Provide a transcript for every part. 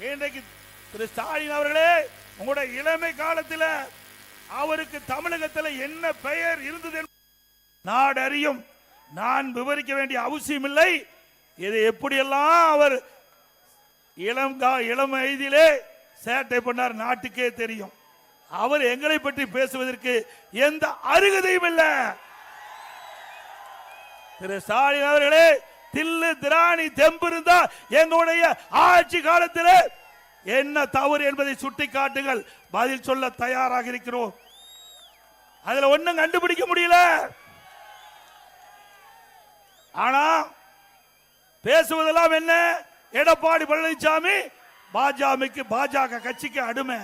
இன்றைக்கு திரு ஸ்டாலின் அவர்களே உங்களுடைய இளமை காலத்தில் அவருக்கு தமிழகத்தில் என்ன பெயர் இருந்தது நாடறியும். நான் விவரிக்க வேண்டிய அவசியம் இல்லை. இது எப்படியெல்லாம் அவர் இளம் கா- இளம் வயதிலே சேட்டை பண்ணார் நாட்டுக்கே தெரியும். அவர் எங்களை பற்றி பேசுவதற்கு எந்த அருகதையும் இல்லை. திரு ஸ்டாலின் அவர்களே தில்லு திராணி தெம்பு இருந்தா எங்களுடைய ஆட்சி காலத்தில் என்ன தவறு என்பதை சுட்டி காட்டுங்கள் பதில் சொல்ல தயாராக இருக்கிறோம். அதுல ஒன்னும் கண்டுபிடிக்க முடியல. ஆனா பேசுவதெல்லாம் என்ன? எடப்பாடி பழனிசாமி பாஜகவுக்கு பாஜக கட்சிக்கு அடிமை.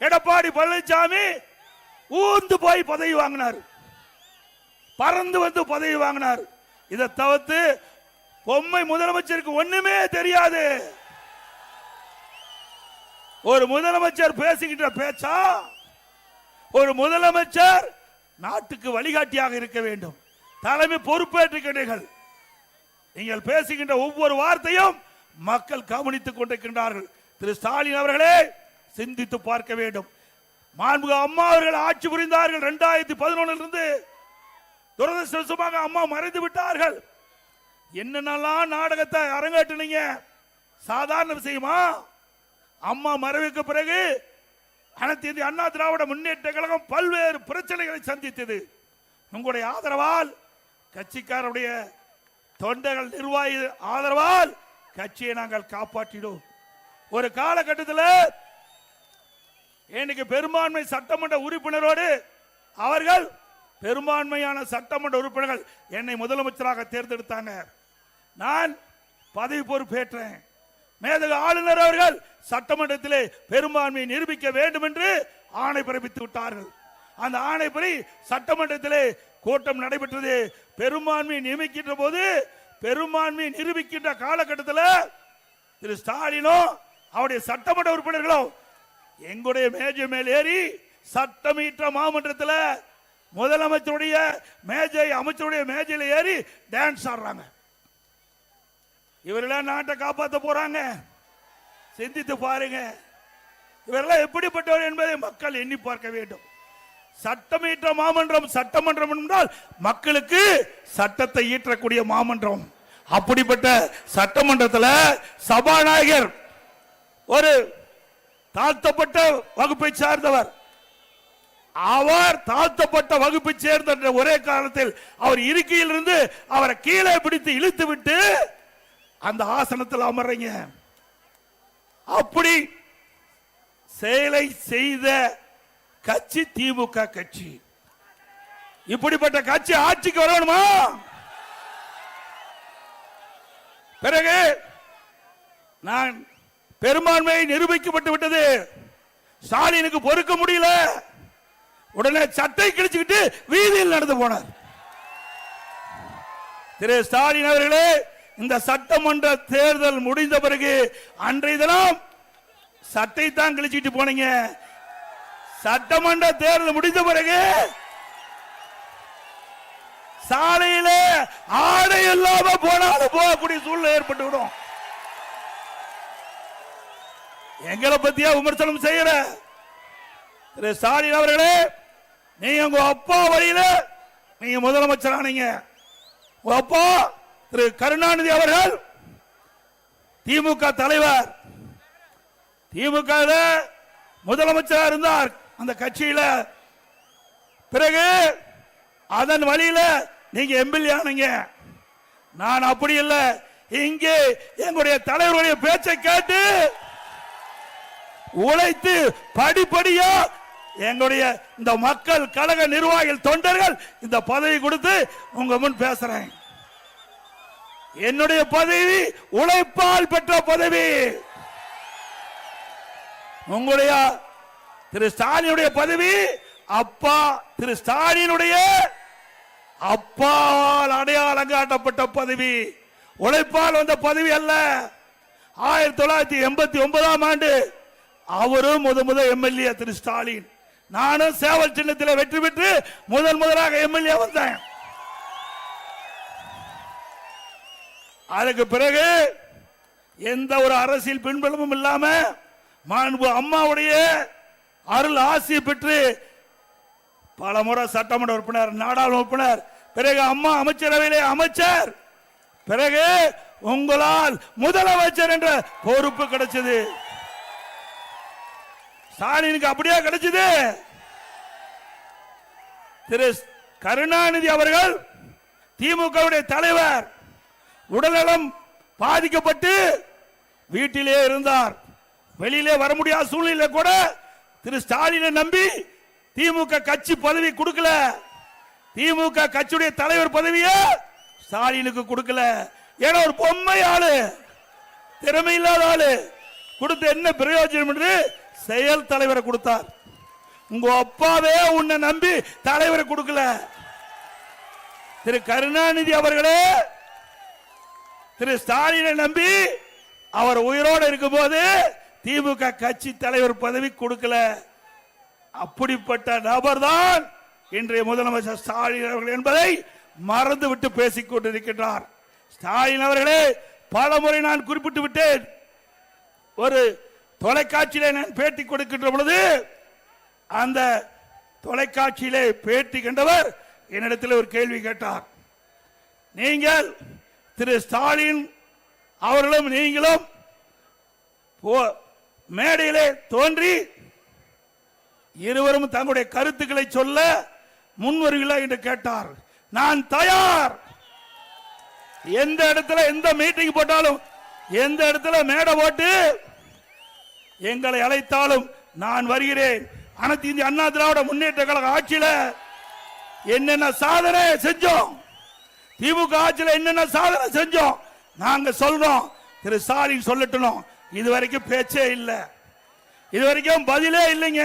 எடப்பாடி பழனிசாமி ஊந்து போய் பதவி வாங்கினார். பறந்து வந்து பதவி வாங்கினார். இதை தவிர்த்து பொம்மை முதலமைச்சருக்கு ஒண்ணுமே தெரியாது. ஒரு முதலமைச்சர் பேசுகின்ற பேச்சா ஒரு முதலமைச்சர் நாட்டுக்கு வழிகாட்டியாக இருக்க வேண்டும். தலைமை பொறுப்பேற்றுகிறீர்கள் நீங்கள் பேசுகின்ற ஒவ்வொரு வார்த்தையும் மக்கள் கவனித்துக் கொண்டிருக்கின்றார்கள். திரு ஸ்டாலின் அவர்களே சிந்தித்து பார்க்க வேண்டும். மாண்புக அம்மா அவர்கள் ஆட்சி புரிந்தார்கள். இரண்டாயிரத்தி பதினொன்னுல துரதிருஷ்டமாக அம்மா மறைந்து விட்டார்கள். என்னென்னலாம் நாடகத்தை அரங்கேற்றினீங்க? சாதாரண விஷயமா? அம்மா மறைவுக்கு பிறகு அனைத்து இந்திய அண்ணா திராவிட முன்னேற்ற கழகம் பல்வேறு பிரச்சனைகளை சந்தித்தது. உங்களுடைய ஆதரவால் கட்சிக்காரருடைய தொண்டர்கள் நிர்வாகி ஆதரவால் கட்சியை நாங்கள் காப்பாற்றிடும் ஒரு காலகட்டத்தில் இன்னைக்கு பெரும்பான்மை சட்டமன்ற உறுப்பினரோடு அவர்கள் பெரும்பான்மையான சட்டமன்ற உறுப்பினர்கள் என்னை முதலமைச்சராக தேர்ந்தெடுத்தாங்க. நான் பதவி பொறுப்பேற்றேன். மேதக ஆளுநர் அவர்கள் சட்டமன்றத்திலே பெரும்பான்மையை நிரூபிக்க வேண்டும் என்று ஆணை பிறப்பித்து விட்டார்கள். அந்த ஆணைப்படி சட்டமன்றத்திலே கூட்டம் நடைபெற்றது. பெரும்பான்மையை நியமிக்கின்ற போது பெரும்பான்மையை நிரூபிக்கின்ற காலகட்டத்தில் திரு ஸ்டாலினோ அவருடைய சட்டமன்ற உறுப்பினர்களும் எங்களுடைய மேஜை மேல் ஏறி சட்டமீற்ற மாமன்றத்தில் முதலமைச்சருடைய மேஜை அமைச்சருடைய மேஜையில் ஏறி டான்ஸ் ஆடுறாங்க. இவரெல்லாம் நாட்டை காப்பாற்ற போறாங்க. சிந்தித்து பாருங்க. இவரெல்லாம் எப்படிப்பட்டவர் என்பதை மக்கள் எண்ணி பார்க்க வேண்டும். சட்டமீற்ற மாமன்றம் சட்டமன்றம் என்றால் மக்களுக்கு சட்டத்தை ஈற்றக்கூடிய மாமன்றம். அப்படிப்பட்ட சட்டமன்றத்தில் சபாநாயகர் ஒரு தாழ்த்தப்பட்ட வகுப்பை சார்ந்தவர் அவர் தாழ்த்தப்பட்ட வகுப்பை சேர்ந்த ஒரே காரணத்தில் அவர் இருக்கையில் இருந்து அவரை கீழே பிடித்து இழுத்து விட்டு அந்த ஆசனத்தில் அமர்றீங்க. அப்படி செயலை செய்த கட்சி திமுக கட்சி. இப்படிப்பட்ட கட்சி ஆட்சிக்கு வரணுமா? பிறகு நான் பெரும்பான்மையை நிரூபிக்கப்பட்டு விட்டது. ஸ்டாலினுக்கு பொறுக்க முடியல. உடனே சட்டை கிழிச்சுக்கிட்டு வீதியில் நடந்து போனார். திரு ஸ்டாலின் அவர்களே இந்த சட்டமன்ற தேர்தல் முடிந்த பிறகு அன்றைய தினம் சட்டை தான் கிழிச்சுட்டு போனீங்க. சட்டமன்ற தேர்தல் முடிந்த பிறகு சாலையில ஆடை இல்லாம போனாலும் போகக்கூடிய சூழ்நிலை ஏற்பட்டு விடும். எங்களை பத்தியா விமர்சனம் செய்யற? திரு ஸ்டாலின் அவர்களே நீங்க உங்க அப்பா வழியில நீங்க முதலமைச்சர் ஆனீங்க உங்க அப்பா திரு கருணாநிதி அவர்கள் திமுக தலைவர். திமுக முதலமைச்சராக இருந்தார் அந்த கட்சியில. பிறகு அதன் வழியில நீங்க எம்எல்ஏ ஆனீங்க. நான் அப்படி இல்லை. இங்கே எங்களுடைய தலைவருடைய பேச்சை கேட்டு உழைத்து படிப்படியா எங்களுடைய இந்த மக்கள் கழக நிர்வாகிகள் தொண்டர்கள் இந்த பதவி கொடுத்து உங்க முன் பேசுறேன். என்னுடைய பதவி உழைப்பால் பெற்ற பதவி. உங்களுடைய திரு ஸ்டாலினுடைய பதவி அப்பா திரு ஸ்டாலினுடைய அப்பாவால் அடையாளம் காட்டப்பட்ட பதவி. உழைப்பால் வந்த பதவி அல்ல. ஆயிரத்தி தொள்ளாயிரத்தி எண்பத்தி ஒன்பதாம் ஆண்டு அவரும் முத முத எம்எல்ஏ திரு ஸ்டாலின். நானும் சேவல் சின்னத்தில் வெற்றி பெற்று முதல் முதலாக எம்எல்ஏ வந்தேன். அதுக்கு பிறகு எந்த ஒரு அரசியல் பின்பலமும் இல்லாம மாண்பு அம்மாவுடைய அருள் ஆசி பெற்று பல முறை சட்டமன்ற உறுப்பினர் நாடாளுமன்ற உறுப்பினர் பிறகு அம்மா அமைச்சரவையிலே அமைச்சர் பிறகு உங்களால் முதலமைச்சர் என்ற பொறுப்பு கிடைச்சது. ஸ்டாலினுக்கு அப்படியே கிடைச்சது. திரு கருணாநிதி அவர்கள் திமுகவுடைய தலைவர் உடல்நலம் பாதிக்கப்பட்டு வீட்டிலே இருந்தார். வெளியிலே வர முடியாத சூழ்நிலை கூட திரு ஸ்டாலினை நம்பி திமுக கட்சி பதவி கொடுக்கல. திமுக கட்சியுடைய தலைவர் பதவியை ஸ்டாலினுக்கு கொடுக்கல. ஏன்னா ஒரு பொம்மை ஆளு திறமை இல்லாத ஆளு. கொடுத்த என்ன பிரயோஜனம் என்று செயல் தலைவரை கொடுத்தார். உங்க அப்பாவே உன்னை நம்பி தலைவரை கொடுக்கல. திரு கருணாநிதி அவர்களே திரு ஸ்டாலினை நம்பி அவர் உயிரோடு இருக்கும்போது திமுக கட்சி தலைவர் பதவி கொடுக்கல. அப்படிப்பட்ட நபர் தான் இன்றைய முதலமைச்சர் ஸ்டாலின் அவர்கள் என்பதை மறந்துவிட்டு பேசிக் கொண்டிருக்கின்றார். ஸ்டாலின் அவர்களே பல முறை நான் குறிப்பிட்டு விட்டேன். ஒரு தொலைக்காட்சியிலே நான் பேட்டி கொடுக்கின்ற பொழுது அந்த தொலைக்காட்சியிலே பேட்டி கண்டவர் என்னிடத்தில் ஒரு கேள்வி கேட்டார். நீங்கள் திரு ஸ்டாலின் அவர்களும் நீங்களும் போ- மேடையிலே தோன்றி இருவரும் தங்களுடைய கருத்துக்களை சொல்ல முன்வருகிறா என்று கேட்டார். நான் தயார். எந்த இடத்துல எந்த மீட்டிங் போட்டாலும் எந்த இடத்துல மேடை போட்டு எங்களை அழைத்தாலும் நான் வருகிறேன். அனைத்து இந்திய அண்ணா திராவிட முன்னேற்ற கழக ஆட்சியில என்னென்ன சாதனை செஞ்சோம்? திமுக ஆட்சியில் என்னென்ன சாதனை செஞ்சோம்? நாங்க சொல்றோம். திரு ஸ்டாலின் சொல்லட்டணும் இது வரைக்கும் பேச்சே இல்லை. இது வரைக்கும் பதிலே இல்லைங்க.